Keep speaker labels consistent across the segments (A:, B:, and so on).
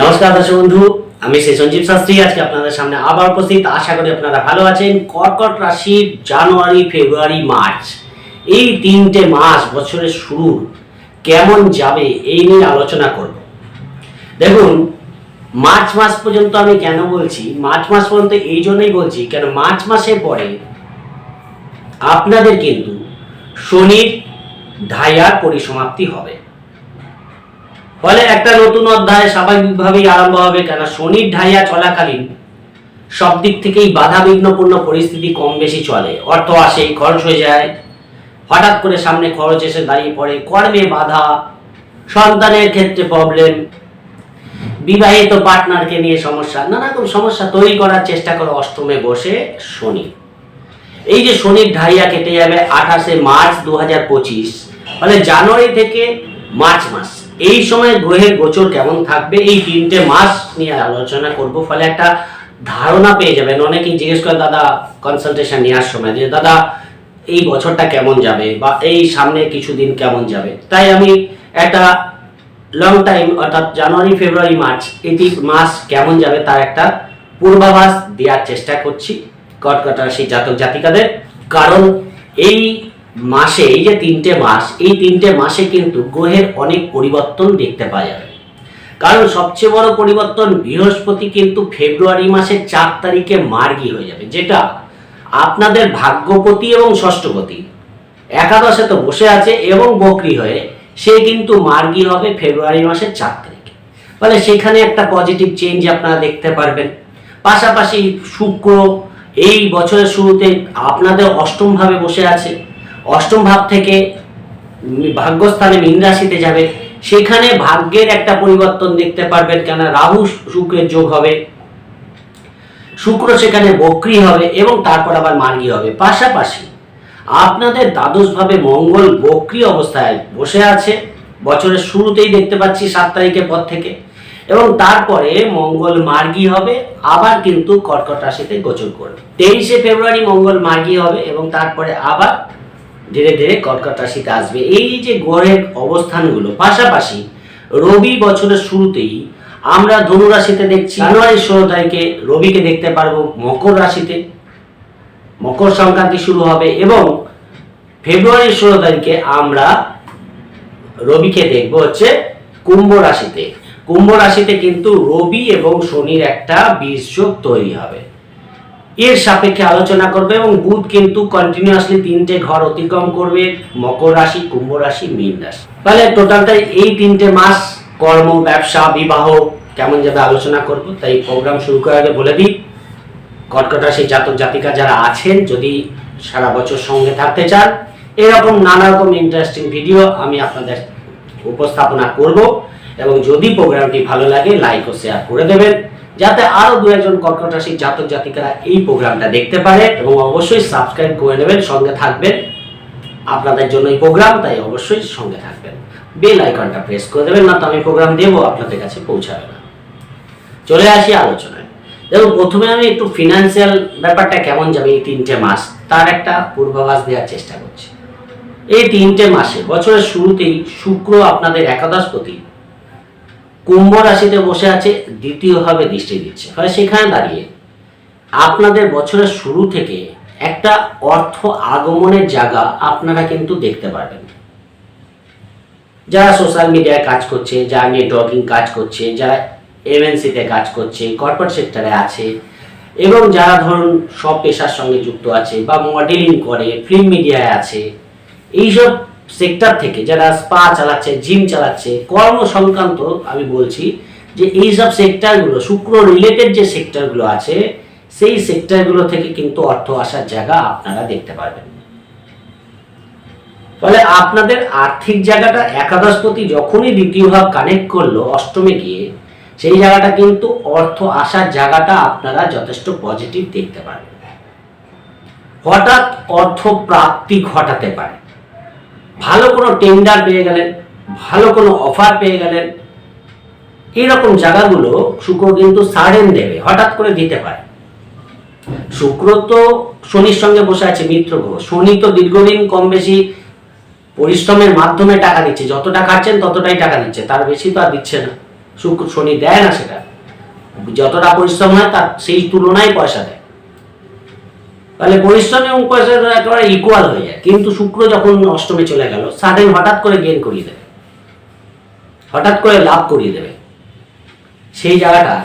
A: নমস্কার দর্শক বন্ধু, আমি শ্রী সঞ্জীব শাস্ত্রী। আজকে আপনাদের সামনে আবার উপস্থিত। আশা করি আপনারা ভালো আছেন। কর্কট রাশির জানুয়ারি, ফেব্রুয়ারি, মার্চ। এই তিনটে মাস বছরের শুরু কেমন যাবে এই নিয়ে আলোচনা করব। দেখুন, মার্চ মাস পর্যন্ত আমি কেন বলছি? মার্চ মাস পর্যন্ত এই জন্যই বলছি, কেন মার্চ মাসের পরে আপনাদের কিন্তু শনির ঢাইয়ার পরিসমাপ্তি হবে। ফলে একটা নতুন অধ্যায় স্বাভাবিকভাবেই আরম্ভ হবে কেন? শনির ঢাইয়া চলাকালীন সব দিক থেকেই বাধা বিঘ্নপূর্ণ পরিস্থিতি কম বেশি চলে। অর্থ আসে খরচ হয়ে যায়। হঠাৎ করে সামনে খরচ এসে দাঁড়িয়ে পড়ে। কর্মে বাধা, সন্তানের ক্ষেত্রে প্রবলেম বিবাহিত পার্টনারকে নিয়ে সমস্যা নানা রকম সমস্যা তৈরি করার চেষ্টা করে অষ্টমে বসে শনি। এই যে শনির ঢাইয়া কেটে যাবে আঠাশে মার্চ দু হাজার পঁচিশ, ফলে জানুয়ারি থেকে মার্চ মাস। এই সময় গ্রহের গোচর কেমন থাকবে? এই তিনটে মাস নিয়ে আলোচনা করব। ফলে একটা ধারণা পেয়ে যাবেন। অনেকেই জিজ্ঞেস করে দাদা কনসালটেশন নেওয়ার সময় যে, দাদা, এই বছরটা কেমন যাবে? বা এই সামনে কিছুদিন কেমন যাবে? তাই আমি একটা লং টাইম অর্থাৎ জানুয়ারি, ফেব্রুয়ারি, মার্চ তিন মাস কেমন যাবে তার একটা পূর্বাভাস দেওয়ার চেষ্টা করছি কটকট সেই জাতক জাতিকাদের। কারণ এই মাসে, এই যে তিনটে মাস, এই তিনটে মাসে কিন্তু গ্রহের অনেক পরিবর্তন দেখতে পাওয়া যাবে কারণ সবচেয়ে বড় পরিবর্তন বৃহস্পতি কিন্তু ফেব্রুয়ারি মাসের চার তারিখে মার্গী হয়ে যাবে, যেটা আপনাদের ভাগ্যপতি এবং ষষ্ঠপতি। একাদশে তো বসে আছে এবং বকরি হয়ে, সে কিন্তু মার্গী হবে ফেব্রুয়ারি মাসের চার তারিখে। ফলে সেখানে একটা পজিটিভ চেঞ্জ আপনারা দেখতে পারবেন। পাশাপাশি শুক্র, এই বছরের শুরুতে আপনাদের অষ্টমভাবে বসে আছে। অষ্টম ভাব থেকে ভাগ্যস্থানে মীন রাশিতে যাবে, সেখানে ভাগ্যের একটা পরিবর্তন দেখতে পারবেন কেন রাহু শুক্রের যোগ হবে, শুক্র সেখানে বক্রি হবে এবং তারপর আবার মার্গী হবে। পাশাপাশি আপনাদের দ্বাদশভাবে মঙ্গল বক্রি অবস্থায় বসে আছে, বছরের শুরুতেই দেখতে পাচ্ছি সাত তারিখের পর থেকে, এবং তারপরে মঙ্গল মার্গী হবে, আবার কিন্তু কর্কট রাশিতে গোচর করবে। তেইশে ফেব্রুয়ারি মঙ্গল মার্গী হবে এবং তারপরে আবার ধীরে ধীরে কর্কট রাশিতে আসবে। এই যে গ্রহের অবস্থানগুলো, পাশাপাশি রবি বছরের শুরুতেই আমরা ধনু রাশিতে দেখছি জানুয়ারি ষোলো তারিখে রবিকে দেখতে পারব মকর রাশিতে। মকর সংক্রান্তি শুরু হবে এবং ফেব্রুয়ারি ষোলো তারিখে আমরা রবিকে দেখব হচ্ছে কুম্ভ রাশিতে। কুম্ভ রাশিতে কিন্তু রবি এবং শনির একটা বীজযোগ তৈরি হবে। এর সাপেক্ষে আলোচনা করবে এবং বুধ কিন্তু কন্টিনিউয়াসলি তিনটে ঘর অতিক্রম করবে, মকর রাশি, কুম্ভ রাশি, মীন রাশি। তাহলে টোটালটা এই তিনটে মাস কর্ম, ব্যবসা, বিবাহ কেমন যাবে আলোচনা করব, তাই প্রোগ্রাম শুরু করার আগে বলে দিই, কর্কট রাশি জাতক জাতিকা যারা আছেন, যদি সারা বছর সঙ্গে থাকতে চান, এরকম নানা রকম ইন্টারেস্টিং ভিডিও আমি আপনাদের উপস্থাপনা করব, এবং যদি প্রোগ্রামটি ভালো লাগে লাইক ও শেয়ার করে দেবেন। যাতে আরও দু একজন কর্কট রাশির জাতক জাতিকারা এই প্রোগ্রামটা দেখতে পারে এবং অবশ্যই সাবস্ক্রাইব করে নেবেন, সঙ্গে থাকবেন। আপনাদের জন্য এই প্রোগ্রাম, তাই অবশ্যই সঙ্গে থাকবেন। বেল আইকনটা প্রেস করে দেবেন, না তো আমি প্রোগ্রাম দেবো, আপনাদের কাছে পৌঁছাবে না। চলে আসি আলোচনায়। দেখুন, প্রথমে আমি একটু ফিনান্সিয়াল ব্যাপারটা কেমন যাবে এই তিনটে মাস, তার একটা পূর্বাভাস দেওয়ার চেষ্টা করছি। এই তিনটে মাসে, বছরের শুরুতেই শুক্র আপনাদের একাদশপতি কুম্ভ রাশিতে বসে আছে দ্বিতীয়ভাবে দৃষ্টি দিচ্ছে। ফলে সেখানে দাঁড়িয়ে আপনাদের বছরের শুরু থেকে একটা অর্থ আগমনের জায়গা আপনারা কিন্তু দেখতে পারবেন। যারা সোশ্যাল মিডিয়ায় কাজ করছে, যারা নেটওয়ার্কিং কাজ করছে, যারা এমএনসিতে কাজ করছে কর্পোরেট সেক্টরে আছে, এবং যারা ধরুন সব পেশার সঙ্গে যুক্ত আছে বা মডেলিং করে ফিল্ম মিডিয়ায় আছে, এইসব সেক্টর থেকে, যারা স্পা চালাচ্ছে জিম চালাচ্ছে কর্ম সংক্রান্ত আমি বলছি যে এই এইসব সেক্টরগুলো শুক্র রিলেটেড যে সেক্টরগুলো আছে, সেই সেক্টরগুলো থেকে কিন্তু অর্থ আসার জায়গা আপনারা দেখতে পারবেন। ফলে আপনাদের আর্থিক জায়গাটা একাদশপতি যখনই দ্বিতীয় ভাব কানেক্ট করল অষ্টমে গিয়ে, সেই জায়গাটা কিন্তু অর্থ আসার জায়গাটা আপনারা যথেষ্ট পজিটিভ দেখতে পারবেন। হঠাৎ অর্থ প্রাপ্তি ঘটাতে পারে। ভালো কোনো টেন্ডার পেয়ে গেলেন, ভালো কোনো অফার পেয়ে গেলেন। এইরকম জায়গাগুলো শুক্র কিন্তু সারেন দেবে, হঠাৎ করে দিতে পারে। শুক্র তো শনির সঙ্গে বসে আছে, মিত্র গ্রহ। শনি তো দীর্ঘদিন কম বেশি পরিশ্রমের মাধ্যমে টাকা দিচ্ছে, যতটা খাচ্ছেন ততটাই টাকা দিচ্ছে, তার বেশি তো আর দিচ্ছে না। শুক্র, শনি দেয় না সেটা। যতটা পরিশ্রম হয় তার, সেই তুলনায় পয়সা দেয়। তাহলে পরিশ্রম এবং পয়সা একেবারে ইকুয়াল হয়ে যায়। কিন্তু শুক্র যখন অষ্টমে চলে গেল সাডেন হঠাৎ করে গেন করিয়ে দেবে। হঠাৎ করে লাভ করিয়ে দেবে। সেই জায়গাটা।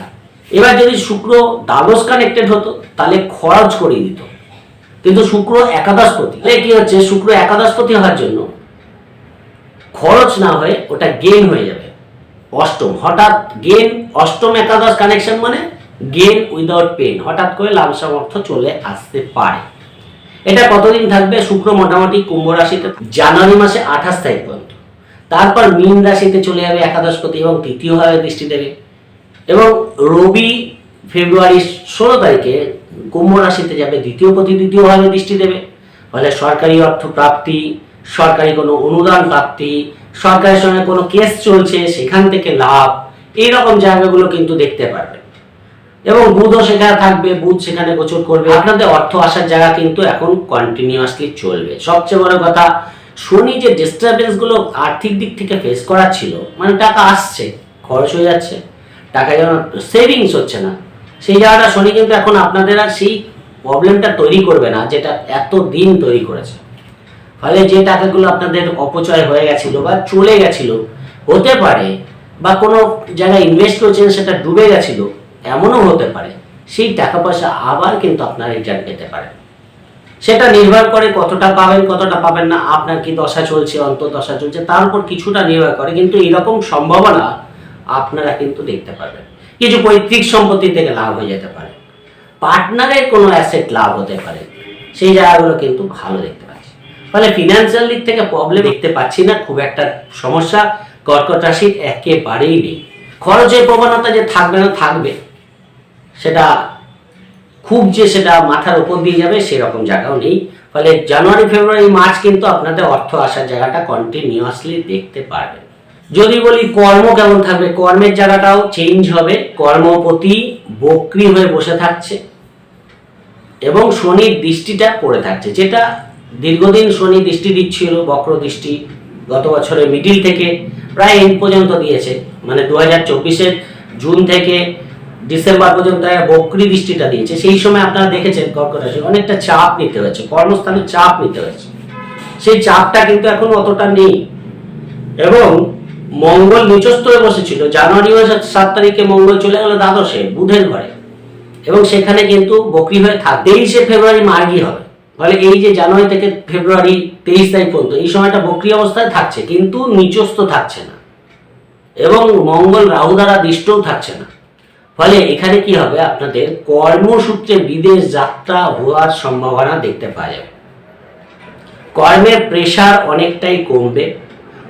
A: এবার যদি শুক্র দ্বাদশ কানেক্টেড হতো, তাহলে খরচ করিয়ে দিত। কিন্তু শুক্র একাদশপতি তাহলে কি হচ্ছে? শুক্র একাদশপতি হওয়ার জন্য খরচ না হয়ে ওটা গেন হয়ে যাবে। অষ্টম। হঠাৎ গেন অষ্টম একাদশ কানেকশন মানে গেন উইদাউট পেন হঠাৎ করে লাভ অর্থ চলে আসতে পারে। এটা কতদিন থাকবে? শুক্র মোটামুটি কুম্ভ রাশিতে জানুয়ারি মাসে আঠাশ তারিখ পর্যন্ত। তারপর মীন রাশিতে চলে যাবে একাদশপতি এবং তৃতীয়ভাবে দৃষ্টি দেবে। এবং রবি ফেব্রুয়ারি ষোলো তারিখে কুম্ভ রাশিতে যাবে, দ্বিতীয় পতি দ্বিতীয়ভাবে দৃষ্টি দেবে। ফলে সরকারি অর্থ প্রাপ্তি, সরকারি কোনো অনুদান প্রাপ্তি, সরকারের সঙ্গে কোনো কেস চলছে, সেখান থেকে লাভ, এই রকম জায়গাগুলো কিন্তু দেখতে পারবে। এবং বুধও সেখানে থাকবে, বুধ সেখানে গোচর করবে। আপনাদের অর্থ আসার জায়গা কিন্তু এখন কন্টিনিউয়াসলি চলবে। সবচেয়ে বড় কথা, শনি যে ডিস্টারবেন্সগুলো আর্থিক দিক থেকে ফেস করা ছিল মানে টাকা আসছে, খরচ হয়ে যাচ্ছে টাকা যেন সেভিংস হচ্ছে না, সেই জায়গাটা শনি কিন্তু এখন আপনাদের আর সেই প্রবলেমটা তৈরি করবে না, যেটা এত দিন তৈরি করেছে। ফলে যে টাকাগুলো আপনাদের অপচয় হয়ে গেছিল বা চলে গেছিল, হতে পারে, বা কোনো জায়গায় ইনভেস্ট করেছেন সেটা ডুবে গেছিল এমনও হতে পারে, সেই টাকা পয়সা আবার কিন্তু আপনার রিটার্ন পেতে পারেন সেটা নির্ভর করে কতটা পাবেন কতটা পাবেন না, আপনার কি দশা চলছে অন্ত দশা চলছে, তার উপর কিছুটা নির্ভর করে, কিন্তু এরকম সম্ভাবনা আপনারা কিন্তু দেখতে পারবেন। কিছু পৈতৃক সম্পত্তি থেকে লাভ হয়ে যেতে পারে। পার্টনারের কোনো অ্যাসেট লাভ হতে পারে। সেই জায়গাগুলো কিন্তু ভালো দেখতে পাচ্ছি। ফলে ফিনান্সিয়াল দিক থেকে প্রবলেম দেখতে পাচ্ছি না, খুব একটা সমস্যা। কর্কট রাশির একেবারেই নেই। খরচের প্রবণতা যে থাকবে না, থাকবে। সেটা খুব যে সেটা মাথার উপর দিয়ে যাবে, সেরকম জায়গাও নেই। ফলে জানুয়ারি, ফেব্রুয়ারি, মার্চ কিন্তু আপনাদের অর্থ আসার জায়গাটা কন্টিনিউয়াসলি দেখতে পারবেন। যদি বলি কর্ম কেমন থাকবে, কর্মের জায়গাটাও চেঞ্জ হবে। কর্মপতি বক্রি হয়ে বসে থাকছে এবং শনির দৃষ্টিটা পড়ে থাকছে। যেটা দীর্ঘদিন শনি দৃষ্টি দিচ্ছিল, বক্র দৃষ্টি গত বছরের মিডিল থেকে প্রায় এন্ড পর্যন্ত দিয়েছে। মানে দু হাজার জুন থেকে ডিসেম্বর পর্যন্ত বক্রি দৃষ্টিটা দিয়েছে। সেই সময় আপনারা দেখেছেন কর্কট রাশি অনেকটা চাপ নিতে হয়েছে, কর্মস্থানে চাপ নিতে হয়েছে। সেই চাপটা কিন্তু এখন অতটা নেই। এবং মঙ্গল নিচস্থ হয়ে বসেছিল। জানুয়ারি সাত তারিখে মঙ্গল চলে গেল দ্বাদশে, বুধের ঘরে। এবং সেখানে কিন্তু বকরি হয়ে থাক তেইশে ফেব্রুয়ারি মার্গি হবে। ফলে এই যে জানুয়ারি থেকে ফেব্রুয়ারি তেইশ তারিখ পর্যন্ত এই সময়টা বকরি অবস্থায় থাকছে, কিন্তু নিচস্থ থাকছে না। এবং মঙ্গল রাহু দ্বারা দৃষ্টও থাকছে না। ফলে এখানে কি হবে আপনাদের কর্মসূত্রে বিদেশ যাত্রা হওয়ার সম্ভাবনা দেখতে পাওয়া যাবে। কর্মের প্রেশার অনেকটাই কমবে।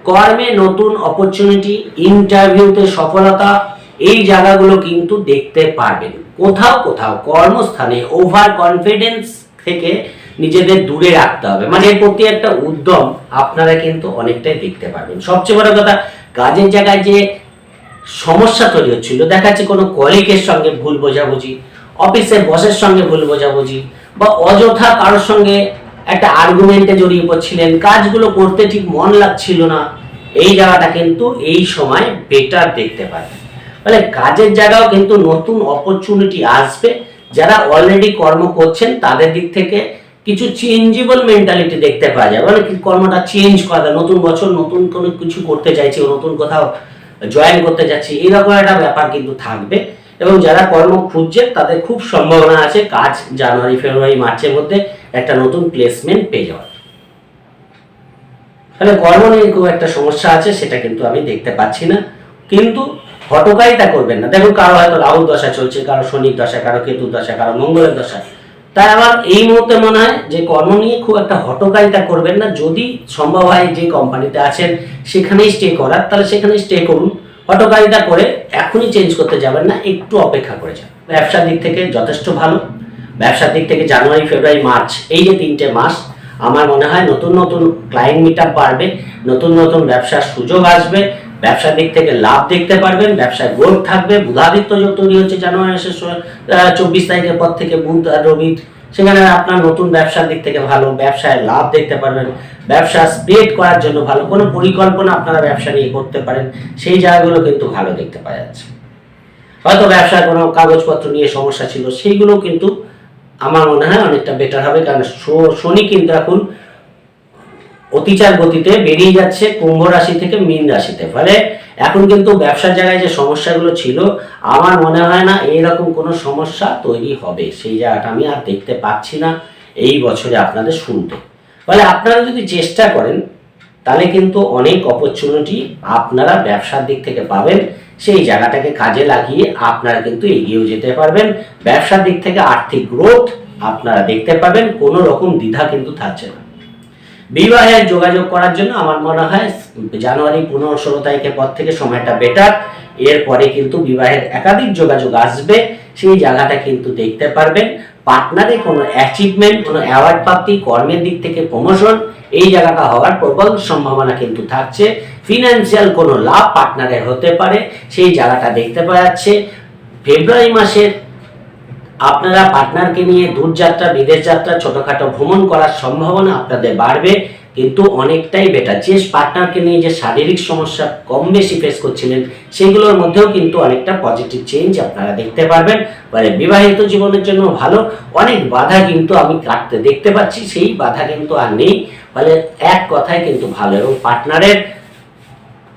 A: কর্মে নতুন অপরচুনিটি ইন্টারভিউতে সফলতা, এই জায়গাগুলো কিন্তু দেখতে পারবেন। কোথাও কোথাও কর্মস্থানে ওভার কনফিডেন্স থেকে নিজেদের দূরে রাখতে হবে। মানে এর প্রতি একটা উদ্যম আপনারা কিন্তু অনেকটাই দেখতে পারবেন। সবচেয়ে বড় কথা, কাজের জায়গায় যে সমস্যা তৈরি হচ্ছিল। দেখা যাচ্ছে কোনো কলিগের সঙ্গে ভুল বোঝাবুঝি অফিসের বসের সঙ্গে ভুল বোঝাবুঝি, বা অযথা কারোর সঙ্গে একটা আর্গুমেন্টে জড়িয়ে পড়ছিলেন, কাজগুলো করতে ঠিক মন লাগছিল না। এই জায়গাটা কিন্তু এই সময় বেটার দেখতে পাবেন ফলে কাজের জায়গাও কিন্তু নতুন অপরচুনিটি আসবে। যারা অলরেডি কর্ম করছেন, তাদের দিক থেকে কিছু চেঞ্জেবল মেন্টালিটি দেখতে পাওয়া যাবে মানে কর্মটা চেঞ্জ করা যায়, নতুন বছর নতুন কোনো কিছু করতে চাইছে নতুন কোথাও জয়েন করতে যাচ্ছি এরকম একটা ব্যাপার কিন্তু থাকবে। এবং যারা কর্ম খুঁজছে তাদের খুব সম্ভাবনা আছে কাজ জানুয়ারি, ফেব্রুয়ারি, মার্চের মধ্যে একটা নতুন প্লেসমেন্ট পেয়ে যাওয়ার। তাহলে কর্ম নিয়ে খুব একটা সমস্যা আছে, সেটা কিন্তু আমি দেখতে পাচ্ছি না। কিন্তু হটকারিতা করবেন না। দেখুন, কারও হয়তো রাহুর দশা চলছে, কারও শনির দশা, কারও কেতুর দশা, কারও মঙ্গলের দশা। তাই আমার এই মুহূর্তে মনে হয় যে কর্ম নিয়ে খুব একটা হটকারিতা করবেন না। যদি সম্ভব হয় যে কোম্পানিতে আছেন, সেখানেই স্টে করার, তাহলে সেখানে স্টে করুন। হটকারিতা করে এখনই চেঞ্জ করতে যাবেন না, একটু অপেক্ষা করে যান। ব্যবসার দিক থেকে যথেষ্ট ভালো। ব্যবসার দিক থেকে জানুয়ারি, ফেব্রুয়ারি, মার্চ, এই যে তিনটে মাস, আমার মনে হয় নতুন নতুন ক্লায়েন্ট মিট বাড়বে, নতুন নতুন ব্যবসার সুযোগ আসবে। ব্যবসার দিক থেকে লাভ দেখতে পারবেন, ব্যবসায় গ্রোথ থাকবে। বুধাদিত্য যোগ তৈরি হচ্ছে জানুয়ারি মাসের চব্বিশ তারিখের পর থেকে বুধ আর রবির সেখানে আপনার নতুন ব্যবসার দিক থেকে ভালো, ব্যবসায় লাভ দেখতে পারবেন। ব্যবসা স্প্রেড করার জন্য ভালো, কোনো পরিকল্পনা আপনারা ব্যবসা নিয়ে করতে পারেন, সেই জায়গাগুলো কিন্তু ভালো দেখতে পাওয়া যাচ্ছে। হয়তো ব্যবসার কোনো কাগজপত্র নিয়ে সমস্যা ছিল, সেইগুলো কিন্তু আমার মনে হয় অনেকটা বেটার হবে, কারণ শনি কিন্তু এখন অতিচার গতিতে বেরিয়ে যাচ্ছে কুম্ভ রাশি থেকে মীন রাশিতে। ফলে এখন কিন্তু ব্যবসার জায়গায় যে সমস্যাগুলো ছিল, আমার মনে হয় না এইরকম কোনো সমস্যা তৈরি হবে। সেই জায়গাটা আমি আর দেখতে পাচ্ছি না এই বছরে আপনাদের শুনতে। ফলে আপনারা যদি চেষ্টা করেন, তাহলে কিন্তু অনেক অপরচুনিটি আপনারা ব্যবসার দিক থেকে পাবেন। সেই জায়গাটাকে কাজে লাগিয়ে আপনারা কিন্তু এগিয়েও যেতে পারবেন। ব্যবসার দিক থেকে আর্থিক গ্রোথ আপনারা দেখতে পাবেন। কোনো রকম দ্বিধা কিন্তু থাকছে না। বিবাহের যোগাযোগ করার জন্য আমার মনে হয় জানুয়ারি পনেরো ষোলো তারিখের পর থেকে সময়টা বেটার এরপরে কিন্তু বিবাহের একাধিক যোগাযোগ আসবে, সেই জায়গাটা কিন্তু দেখতে পারবেন। পার্টনারে কোনো অ্যাচিভমেন্ট কোনো অ্যাওয়ার্ড প্রাপ্তি, কর্মের দিক থেকে প্রমোশন এই জায়গাটা হওয়ার প্রবল সম্ভাবনা কিন্তু থাকছে। ফিনান্সিয়াল কোনো লাভ পার্টনারের হতে পারে, সেই জায়গাটা দেখতে পাওয়া যাচ্ছে। ফেব্রুয়ারি মাসের আপনারা পার্টনারকে নিয়ে দূরযাত্রা বিদেশ যাত্রা ছোটখাটো ভ্রমণ করার সম্ভাবনা আপনাদের বাড়বে, কিন্তু অনেকটাই বেটার যে পার্টনারকে নিয়ে যে শারীরিক সমস্যা কম বেশি ফেস করছিলেন, সেগুলোর মধ্যেও কিন্তু অনেকটা পজিটিভ চেঞ্জ আপনারা দেখতে পারবেন। মানে বিবাহিত জীবনের জন্য ভালো, অনেক বাধা কিন্তু আমি কাটতে দেখতে পাচ্ছি, সেই বাধা কিন্তু আর নেই। ফলে এক কথায় কিন্তু ভালো এবং পার্টনারের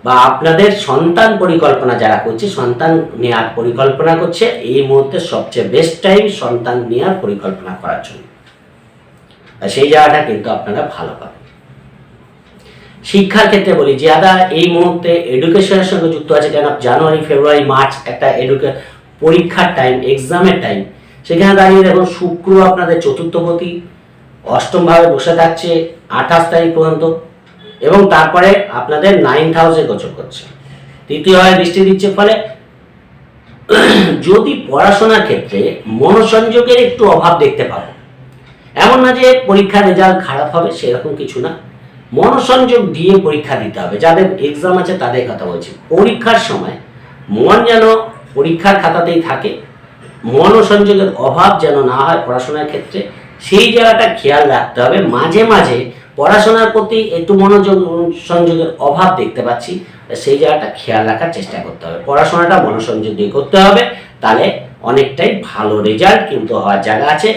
A: বা আপনাদের সন্তান পরিকল্পনা যারা করছে, সন্তান নেওয়ার পরিকল্পনা করছে, এই মুহূর্তে সবচেয়ে বেস্ট টাইম সন্তান নেওয়ার পরিকল্পনা করার জন্য। সেই জায়গাটা কিন্তু আপনারা ভালো পাবেন। শিক্ষার ক্ষেত্রে বলি, যারা এই মুহূর্তে এডুকেশনের সঙ্গে যুক্ত আছে কেন জানুয়ারি, ফেব্রুয়ারি, মার্চ একটা এডুকে পরীক্ষার টাইম এক্সামের টাইম সেখানে দাঁড়িয়ে দেখুন, শুক্র আপনাদের চতুর্থপতি, অষ্টম ভাবে বসে থাকছে, আঠাশ তারিখ পর্যন্ত। এবং তারপরে আপনাদের নাইন্থ হাউসে গোচর করছে। তৃতীয় হয় দৃষ্টি দিচ্ছে ফলে। যদি পড়াশোনার ক্ষেত্রে মনোসংযোগের একটু অভাব দেখতে পাবো। এমন না যে পরীক্ষার রেজাল্ট খারাপ হবে, সেরকম কিছু না। মনোসংযোগ দিয়ে পরীক্ষা দিতে হবে। যাদের এক্সাম আছে, তাদের কথা বলছি। পরীক্ষার সময় মন যেন পরীক্ষার খাতাতেই থাকে, মনোসংযোগের অভাব যেন না হয় পড়াশোনার ক্ষেত্রে, সেই জায়গাটা খেয়াল রাখতে হবে। মাঝে মাঝে পড়াশোনার প্রতি একটু মনোযোগ সংযোগের অভাব দেখতে পাচ্ছি সেই জায়গাটা খেয়াল রাখার চেষ্টা করতে হবে। পড়াশোনাটা মনোসংযোগ দিয়ে করতে হবে, তাহলে অনেকটাই ভালো রেজাল্ট কিন্তু হওয়ার জায়গা আছে।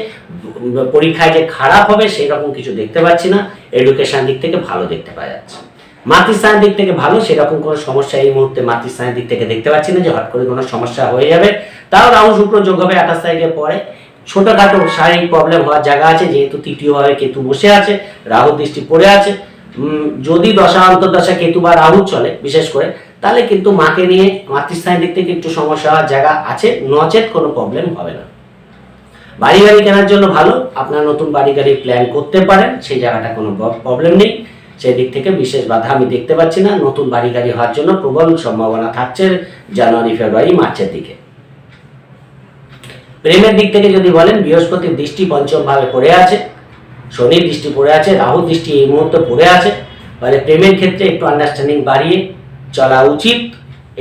A: পরীক্ষায় যে খারাপ হবে সেই রকম কিছু দেখতে পাচ্ছি না এডুকেশন দিক থেকে ভালো দেখতে পাওয়া যাচ্ছে। মাতৃস্থানের দিক থেকে ভালো, সেরকম কোনো সমস্যা এই মুহূর্তে মাতৃস্থানের দিক থেকে দেখতে পাচ্ছি না যে হট করে কোনো সমস্যা হয়ে যাবে। তাও রাহু শুক্র যোগ হবে আঠাশ তারিখের পরে। ছোটখাটো শারীরিক প্রবলেম হওয়ার জায়গা আছে, যেহেতু তৃতীয়ভাবে কেতু বসে আছে, রাহু দৃষ্টি পড়ে আছে। যদি দশা কেতু বা রাহু চলে, বিশেষ করে, তাহলে কিন্তু মাকে নিয়ে মাতৃস্থানের দিক থেকে একটু সমস্যা হওয়ার জায়গা আছে, নচেত কোনো প্রবলেম হবে না। বাড়ি গাড়ি কেনার জন্য ভালো, আপনার নতুন বাড়ি গাড়ি প্ল্যান করতে পারেন, সেই জায়গাটা কোনো প্রবলেম নেই। সেই দিক থেকে বিশেষ বাধা আমি দেখতে পাচ্ছি না, নতুন বাড়ি গাড়ি হওয়ার জন্য প্রবল সম্ভাবনা থাকছে জানুয়ারি, ফেব্রুয়ারি, মার্চের দিকে। প্রেমের দিক থেকে যদি বলেন বৃহস্পতির দৃষ্টি পঞ্চম ভাবে পড়ে আছে শনির দৃষ্টি পড়ে আছে রাহুর দৃষ্টি এই মুহূর্তে পড়ে আছে। ফলে প্রেমের ক্ষেত্রে একটু আন্ডারস্ট্যান্ডিং বাড়িয়ে চলা উচিত।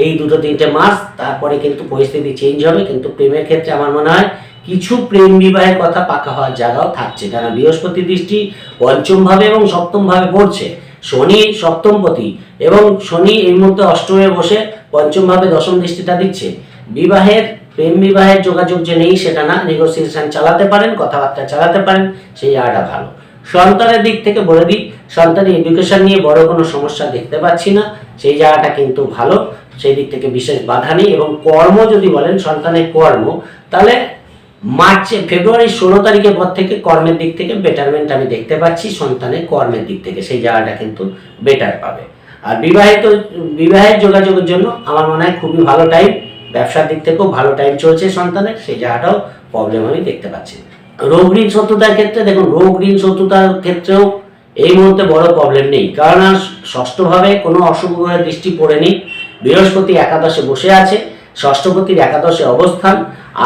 A: এই দুটো তিনটে মাস, তারপরে কিন্তু পরিস্থিতি চেঞ্জ হবে। কিন্তু প্রেমের ক্ষেত্রে আমার মনে হয়, কিছু প্রেম বিবাহের কথা পাকা হওয়ার জায়গাও থাকছে। কারণ বৃহস্পতি দৃষ্টি পঞ্চম ভাবে এবং সপ্তম ভাবে পড়ছে। শনি সপ্তমপতি এবং শনি এই মুহূর্তে অষ্টমে বসে পঞ্চম ভাবে দশম দৃষ্টিটা দিচ্ছে। বিবাহের প্রেম বিবাহের যোগাযোগ যে নেই, সেটা না। নেগোসিয়েশন চালাতে পারেন, কথাবার্তা চালাতে পারেন, সেই জায়গাটা ভালো। সন্তানের দিক থেকে বলে দিই, সন্তানের এডুকেশন নিয়ে বড় কোনো সমস্যা দেখতে পাচ্ছি না। সেই জায়গাটা কিন্তু ভালো। সেই দিক থেকে বিশেষ বাধা নেই। এবং কর্ম যদি বলেন, সন্তানের কর্ম, তাহলে মার্চে, ফেব্রুয়ারি, ষোলো তারিখের পর থেকে কর্মের দিক থেকে বেটারমেন্ট আমি দেখতে পাচ্ছি, সন্তানের কর্মের দিক থেকে। সেই জায়গাটা কিন্তু বেটার পাবে। আর বিবাহিত, বিবাহের যোগাযোগের জন্য আমার মনে হয় খুবই ভালো টাইম ব্যবসার দিক থেকেও ভালো টাইম চলছে সন্তানের, সেই জায়গাটাও প্রবলেম আমি দেখতে পাচ্ছি। রোগ ঋণ শত্রুতার ক্ষেত্রে দেখুন, রোগ ঋণ শত্রুতার ক্ষেত্রেও এই মুহূর্তে বড় প্রবলেম নেই। কারণ আর ষষ্ঠভাবে কোনো অশুভ দৃষ্টি পড়েনি। বৃহস্পতি একাদশে বসে আছে, ষষ্ঠপতির একাদশে অবস্থান।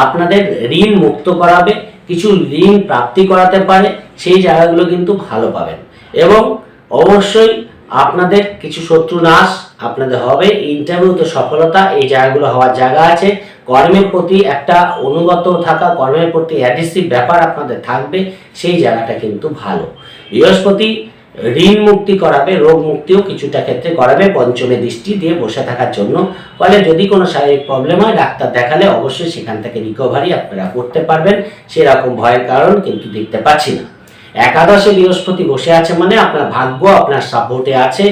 A: আপনাদের ঋণ মুক্ত করাবে, কিছু ঋণ প্রাপ্তি করাতে পারে, সেই জায়গাগুলো কিন্তু ভালো পাবেন। এবং অবশ্যই আপনাদের কিছু শত্রু নাশ আপনাদের হবে ইন্টারভিউতে সফলতা, এই জায়গাগুলো হওয়ার জায়গা আছে। কর্মের প্রতি একটা অনুগত থাকা, কর্মের প্রতি অ্যাডিসিভ ব্যাপার আপনাদের থাকবে, সেই জায়গাটা কিন্তু ভালো। বৃহস্পতি ঋণ মুক্তি করাবে, রোগ মুক্তিও কিছুটা ক্ষেত্রে করাবে, পঞ্চমে দৃষ্টি দিয়ে বসে থাকার জন্য। ফলে যদি কোনো শারীরিক প্রবলেম হয়, ডাক্তার দেখালে অবশ্যই সেখান থেকে রিকভারি আপনারা করতে পারবেন। সেরকম ভয়ের কারণ কিন্তু দেখতে পাচ্ছি না। একাদশে বৃহস্পতি বসে আছে মানে আপনার ভাগ্য, আপনার সাপোর্টে আছে।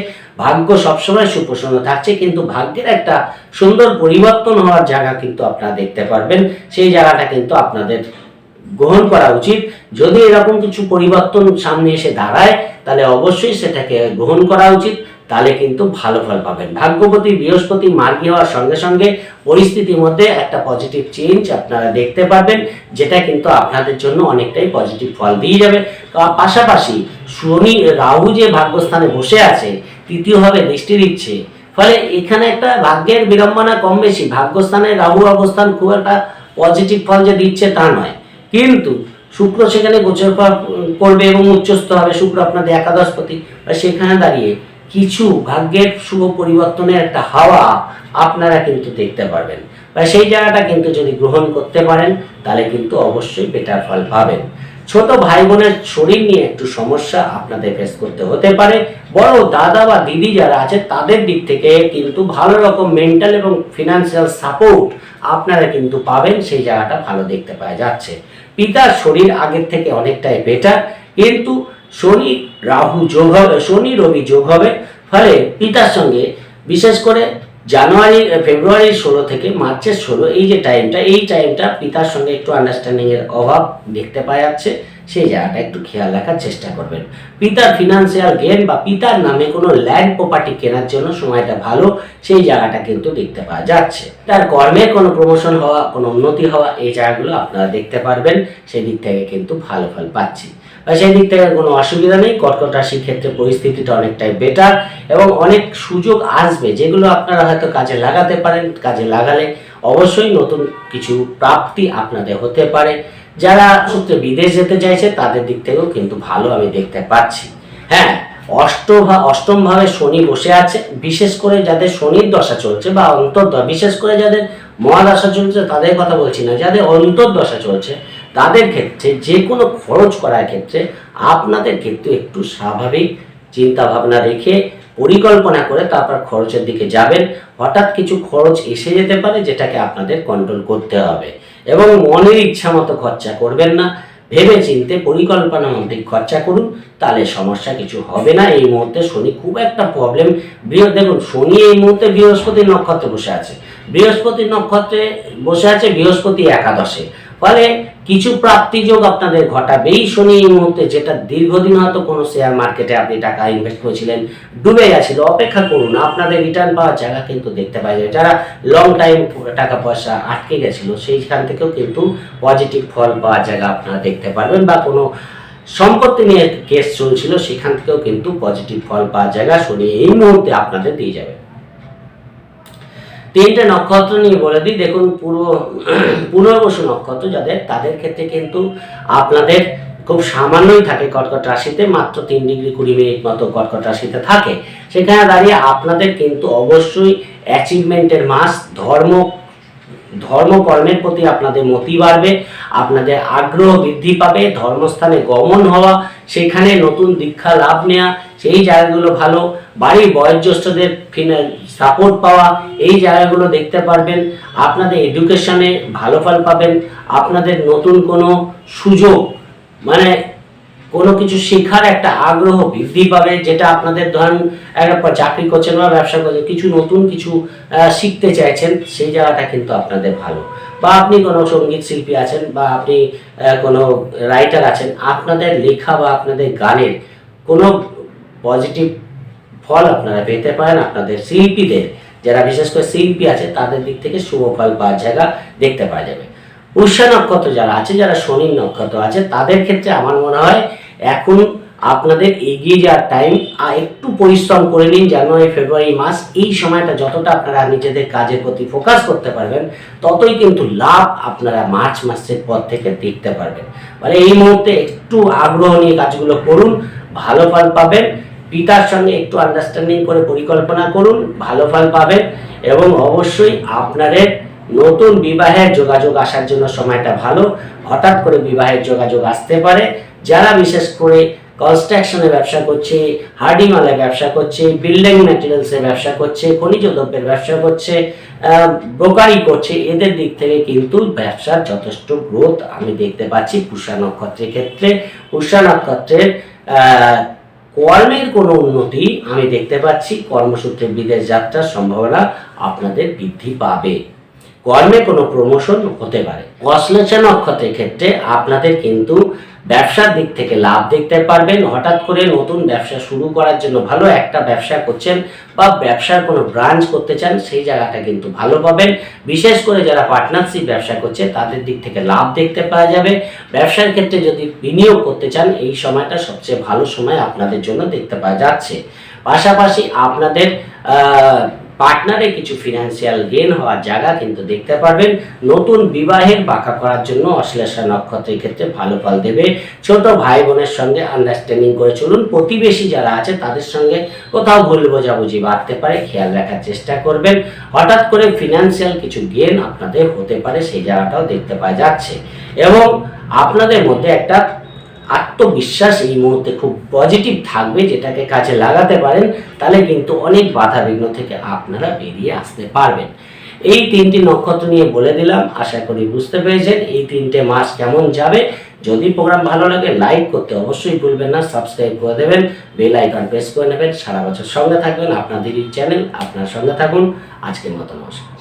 A: ভাগ্য সবসময় সুপ্রসন্ন থাকছে, কিন্তু ভাগ্যের একটা সুন্দর পরিবর্তন হওয়ার জায়গা কিন্তু আপনারা দেখতে পারবেন। সেই জায়গাটা কিন্তু আপনাদের গ্রহণ করা উচিত। যদি এরকম কিছু পরিবর্তন সামনে এসে দাঁড়ায়, তাহলে অবশ্যই সেটাকে গ্রহণ করা উচিত। তাহলে কিন্তু ভালো ফল পাবেন। ভাগ্যপতি বৃহস্পতি মার্গী হওয়ার সঙ্গে সঙ্গে পরিস্থিতির মধ্যে একটা পজিটিভ চেঞ্জ আপনারা দেখতে পারবেন, যেটা কিন্তু আপনাদের জন্য অনেকটাই পজিটিভ ফল দিয়ে যাবে। পাশাপাশি শনি রাহু যে ভাগ্যস্থানে বসে আছে তৃতীয়ভাবে দৃষ্টি দিচ্ছে। ফলে এখানে একটা ভাগ্যের বিড়ম্বনা কম বেশি। ভাগ্যস্থানে রাহু অবস্থান খুব একটা পজিটিভ ফল যে দিচ্ছে তা নয়। কিন্তু শুক্র সেখানে গোচর করা- করবে এবং উচ্চস্থ হবে। শুক্র আপনাদের একাদশপতি। আর সেখানে দাঁড়িয়ে কিছু ভাগ্যের শুভ পরিবর্তনের একটা হাওয়া আপনারা কিন্তু দেখতে পারবেন। বা সেই জায়গাটা কিন্তু যদি গ্রহণ করতে পারেন, তাহলে কিন্তু অবশ্যই বেটার ফল পাবেন। ছোট ভাই বোনের শরীর নিয়ে একটু সমস্যা আপনাদের ফেস করতে হতে পারে। বড় দাদা বা দিদি যারা আছে, তাদের দিক থেকে কিন্তু ভালো রকম মেন্টাল এবং ফিনান্সিয়াল সাপোর্ট আপনারা কিন্তু পাবেন, সেই জায়গাটা ভালো দেখতে পাওয়া যাচ্ছে। পিতার শরীর আগের থেকে অনেকটাই বেটার কিন্তু শনি রাহু যোগ হবে, শনি রবি যোগ হবে, ফলে পিতার সঙ্গে বিশেষ করে জানুয়ারি ফেব্রুয়ারি ষোলো থেকে মার্চের ষোলো, এই যে টাইমটা এই টাইমটা পিতার সঙ্গে একটু আন্ডারস্ট্যান্ডিং এর অভাব দেখতে পাওয়া যাচ্ছে। সেই জায়গাটা একটু খেয়াল রাখার চেষ্টা করবেন। পিতার ফিনান্সিয়াল গেন বা পিতার নামে কোনো ল্যান্ড প্রপার্টি কেনার জন্য সময়টা ভালো, সেই জায়গাটা কিন্তু দেখতে পাওয়া যাচ্ছে। তার কর্মের কোনো প্রমোশন হওয়া, কোনো উন্নতি হওয়া, এই জায়গাগুলো আপনারা দেখতে পারবেন। সেই দিক থেকে কিন্তু ভালো ফল পাচ্ছি। সেই দিক থেকে কোনো অসুবিধা নেই। কর্কট রাশির ক্ষেত্রে পরিস্থিতিটা অনেকটাই বেটার এবং অনেক সুযোগ আসবে যেগুলো আপনারা হয়তো কাজে লাগাতে পারেন। কাজে লাগালে অবশ্যই নতুন কিছু প্রাপ্তি আপনাদের হতে পারে। যারা সূত্রে বিদেশ যেতে চাইছে, তাদের দিক থেকেও কিন্তু ভালো আমি দেখতে পাচ্ছি। হ্যাঁ অষ্টভা অষ্টম ভাবে শনি বসে আছে। বিশেষ করে যাদের শনির দশা চলছে বা অন্তর্দশা, বিশেষ করে যাদের মহাদশা চলছে, তাদের কথা বলছি না। যাদের অন্তর্দশা চলছে তাদের ক্ষেত্রে যে কোনো খরচ করার ক্ষেত্রে আপনাদের কিন্তু একটু স্বাভাবিক চিন্তা ভাবনা রেখে পরিকল্পনা করে তারপর খরচের দিকে যাবেন। হঠাৎ কিছু খরচ এসে যেতে পারে যেটাকে আপনাদের কন্ট্রোল করতে হবে এবং মনের ইচ্ছা মতো খরচা করবেন না। ভেবে চিনতে পরিকল্পনা মধ্যে খরচা করুন, তাহলে সমস্যা কিছু হবে না। এই মুহূর্তে শনি খুব একটা প্রবলেম দেখুন, শনি এই মুহূর্তে বৃহস্পতি নক্ষত্রে বসে আছে। বৃহস্পতি নক্ষত্রে বসে আছে বৃহস্পতি একাদশে। ফলে কিছু প্রাপ্তি যোগ আপনাদের ঘটাবেই। শনি এই মুহূর্তে যেটা দীর্ঘদিন হয়তো কোনো শেয়ার মার্কেটে আপনি টাকা ইনভেস্ট করেছিলেন, ডুবে গেছিল, অপেক্ষা করুন, আপনাদের রিটার্ন পাওয়ার জায়গা কিন্তু দেখতে পাওয়া যায়। যারা লং টাইম টাকা পয়সা আটকে গেছিল, সেইখান থেকেও কিন্তু পজিটিভ ফল পাওয়ার জায়গা আপনারা দেখতে পারবেন বা কোনো সম্পত্তি নিয়ে কেস চলছিল, সেখান থেকেও কিন্তু পজিটিভ ফল পাওয়ার জায়গা শনি এই মুহূর্তে আপনাদের দিয়ে যাবে। তিনটে নক্ষত্র নিয়ে বলে দিই। দেখুন, পূর্ব পুনর্বসু নক্ষত্র যাদের, তাদের ক্ষেত্রে কিন্তু আপনাদের খুব সামান্যই থাকে কর্কট রাশিতে, মাত্র তিন ডিগ্রি কুড়ি মিনিট মতো কর্কট রাশিতে থাকে। সেখানে দাঁড়িয়ে আপনাদের কিন্তু অবশ্যই অ্যাচিভমেন্টের মাস, ধর্ম, ধর্মকর্মের প্রতি আপনাদের মতি বাড়বে, আপনাদের আগ্রহ বৃদ্ধি পাবে, ধর্মস্থানে গমন হওয়া, সেখানে নতুন দীক্ষা লাভ নেওয়া সেই জায়গাগুলো ভালো। বাড়ির বয়োজ্যেষ্ঠদের সাপোর্ট পাওয়া, এই জায়গাগুলো দেখতে পারবেন। আপনাদের এডুকেশনে ভালো ফল পাবেন। আপনাদের নতুন কোনো সুযোগ মানে কোনো কিছু শেখার একটা আগ্রহ বৃদ্ধি পাবে, যেটা আপনাদের ধরেন একটা চাকরি করছেন বা ব্যবসা করছেন, কিছু নতুন কিছু শিখতে চাইছেন, সেই জায়গাটা কিন্তু আপনাদের ভালো। বা আপনি কোনো সংগীত শিল্পী আছেন, বা আপনি কোনো রাইটার আছেন, আপনাদের লেখা বা আপনাদের গানের কোনো পজিটিভ ফল আপনারা পেতে পারেন আপনাদের শিল্পীদের। যারা বিশেষ করে শিল্পী আছে, তাদের দিক থেকে শুভ ফল পাওয়ার জায়গা দেখতে পাওয়া যাবে। উষা নক্ষত্র যারা আছে, যারা শনির নক্ষত্র আছে, তাদের ক্ষেত্রে আমার মনে হয় এখন আপনাদের এগিয়ে যাওয়ার টাইম আর একটু পরিশ্রম করে নিন জানুয়ারি, ফেব্রুয়ারি, মাস, এই সময়টা যতটা আপনারা নিজেদের কাজের প্রতি ফোকাস করতে পারবেন, ততই কিন্তু লাভ আপনারা মার্চ মাসের পর থেকে দেখতে পারবেন। মানে এই মুহূর্তে একটু আগ্রহ নিয়ে কাজগুলো করুন, ভালো ফল পাবেন পিতার সঙ্গে একটু আন্ডারস্ট্যান্ডিং করে পরিকল্পনা করুন, ভালো ফল পাবেন এবং অবশ্যই আপনাদের নতুন বিবাহের যোগাযোগ আসার জন্য সময়টা ভালো। হঠাৎ করে বিবাহের যোগাযোগ আসতে পারে। যারা বিশেষ করে কনস্ট্রাকশনের ব্যবসা করছে হার্ডিমালের ব্যবসা করছে বিল্ডিং ম্যাটেরিয়ালসের ব্যবসা করছে, খনিজ দ্রব্যের ব্যবসা করছে ব্রোকারি করছে, এদের দিক থেকে কিন্তু ব্যবসার যথেষ্ট গ্রোথ আমি দেখতে পাচ্ছি পুষা নক্ষত্রের ক্ষেত্রে। পুষা নক্ষত্রের কর্মের কোনো উন্নতি আমি দেখতে পাচ্ছি। কর্মসূত্রে বিদেশ যাত্রার সম্ভাবনা আপনাদের বৃদ্ধি পাবে। কর্মে কোনো প্রমোশন হতে পারে। অশ্লেষা নক্ষত্রের ক্ষেত্রে আপনাদের কিন্তু ব্যবসার দিক থেকে লাভ দেখতে পারবেন। হঠাৎ করে নতুন ব্যবসা শুরু করার জন্য ভালো একটা ব্যবসা করছেন বা ব্যবসার কোনো ব্রাঞ্চ করতে চান, সেই জায়গাটা কিন্তু ভালো পাবেন। বিশেষ করে যারা পার্টনারশিপ ব্যবসা করছে, তাদের দিক থেকে লাভ দেখতে পাওয়া যাবে। ব্যবসার ক্ষেত্রে যদি বিনিয়োগ করতে চান, এই সময়টা সবচেয়ে ভালো সময় আপনাদের জন্য দেখতে পাওয়া যাচ্ছে। পাশাপাশি আপনাদের পার্টনারে কিছু ফিনান্সিয়াল গেন হওয়ার জায়গা কিন্তু দেখতে পারবেন। নতুন বিবাহের বাঁকা করার জন্য অশ্লেষা নক্ষত্রের ক্ষেত্রে ভালো ফল দেবে। ছোট ভাই বোনের সঙ্গে আন্ডারস্ট্যান্ডিং করে চলুন। প্রতিবেশী যারা আছে, তাদের সঙ্গে কোথাও ভুল বোঝাবুঝি বাড়তে পারে, খেয়াল রাখার চেষ্টা করবেন। হঠাৎ করে ফিনান্সিয়াল কিছু গেন আপনাদের হতে পারে, সেই জায়গাটাও দেখতে পাওয়া যাচ্ছে। এবং আপনাদের মধ্যে একটা আত্মবিশ্বাস এই মুহূর্তে খুব পজিটিভ থাকবে, যেটাকে কাজে লাগাতে পারেন, তাহলে কিন্তু অনেক বাধা বিঘ্ন থেকে আপনারা বেরিয়ে আসতে পারবেন। এই তিনটি নক্ষত্র নিয়ে বলে দিলাম, আশা করি বুঝতে পেরেছেন। এই তিনটে মাস কেমন যাবে? যদি প্রোগ্রাম ভালো লাগে লাইক করতে অবশ্যই ভুলবেন না সাবস্ক্রাইব করে দেবেন বেল আইকন প্রেস করে নেবেন। সারা বছর সঙ্গে থাকবেন আপনাদের চ্যানেল আপনার সঙ্গে থাকুন। আজকের মতো নমস্কার।